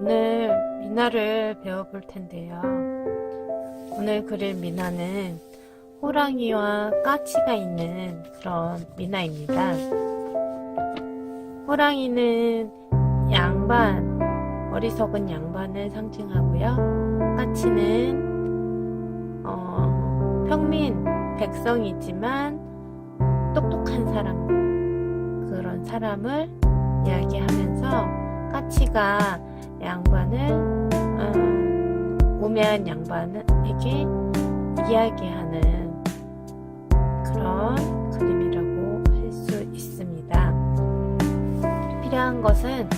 오늘 미나를 배워볼 텐데요. 오늘 그릴 미나는 호랑이와 까치가 있는 그런 미나입니다. 호랑이는 양반, 어리석은 양반을 상징하고요. 까치는 어, 평민, 백성이지만 똑똑한 사람, 그런 사람을 이야기하면서 까치가 양반을 음, 우매한 양반에게 이야기하는 그런 그림이라고 할 수 있습니다. 필요한 것은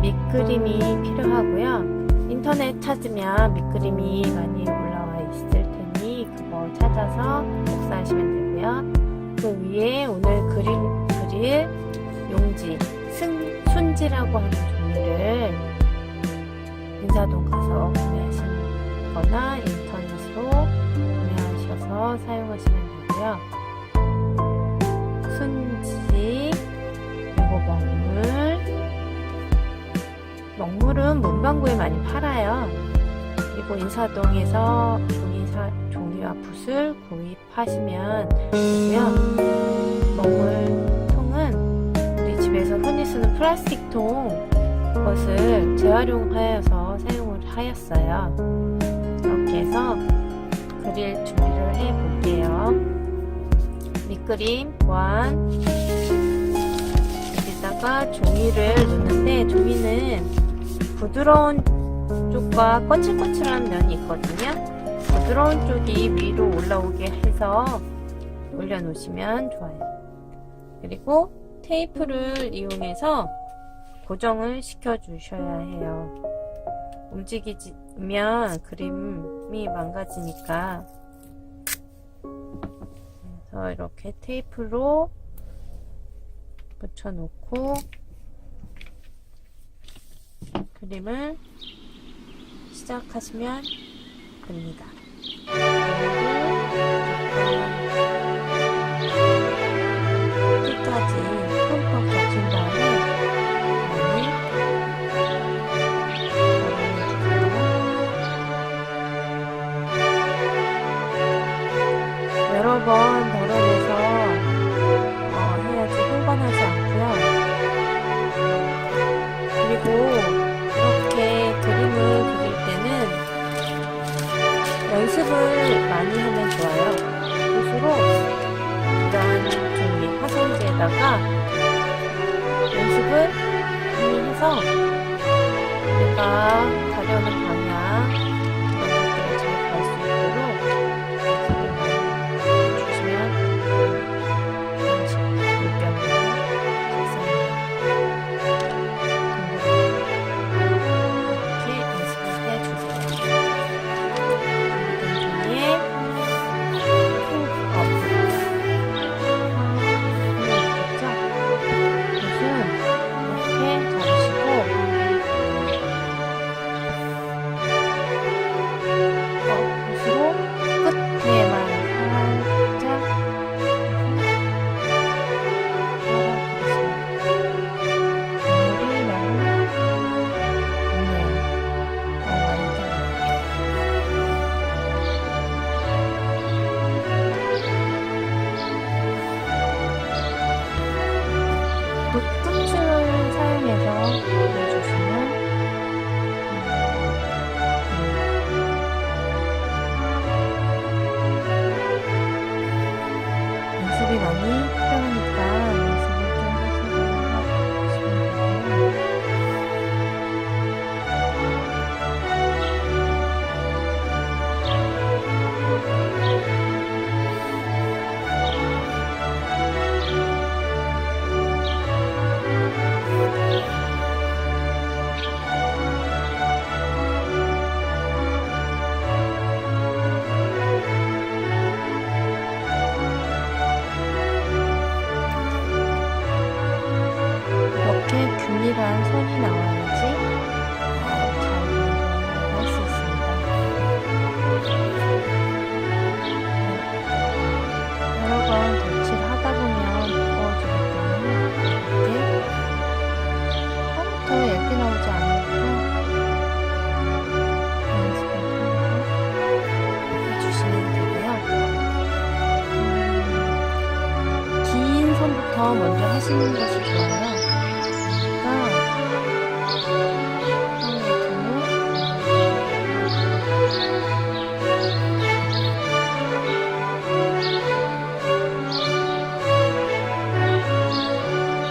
밑그림이 필요하고요. 인터넷 찾으면 밑그림이 많이 올라와 있을 테니 그거 찾아서 복사하시면 되고요. 그 위에 오늘 그림 그릴 용지 승, 순지라고 하는 종이를 인사동 가서 구매하시는 거나 인터넷으로 구매하셔서 사용하시면 되고요. 순지, 그리고 먹물. 먹물은 문방구에 많이 팔아요. 그리고 인사동에서 종이 사, 종이와 붓을 구입하시면 되고요. 플라스틱 통 그것을 재활용하여서 사용을 하였어요. 이렇게 해서 그릴 준비를 해 볼게요. 밑그림 보안 여기다가 종이를 넣는데 종이는 부드러운 쪽과 거칠거칠한 면이 있거든요. 부드러운 쪽이 위로 올라오게 해서 올려놓으시면 좋아요. 그리고 테이프를 이용해서 고정을 시켜 주셔야 해요. 움직이면 그림이 망가지니까. 그래서 이렇게 테이프로 붙여 놓고 그림을 시작하시면 됩니다. 연습을 많이 하면 좋아요. 붓으로 이런 종이 화성지에다가 연습을 많이 해서 내가 가려는 선이 나왔는지 잘 운동을 할 수 있습니다. 여러 번 덧칠 하다 보면 무거워지기 때문에 이렇게 더 얇게 나오지 않을까 음, 먼저 하시는 것이 좋아요.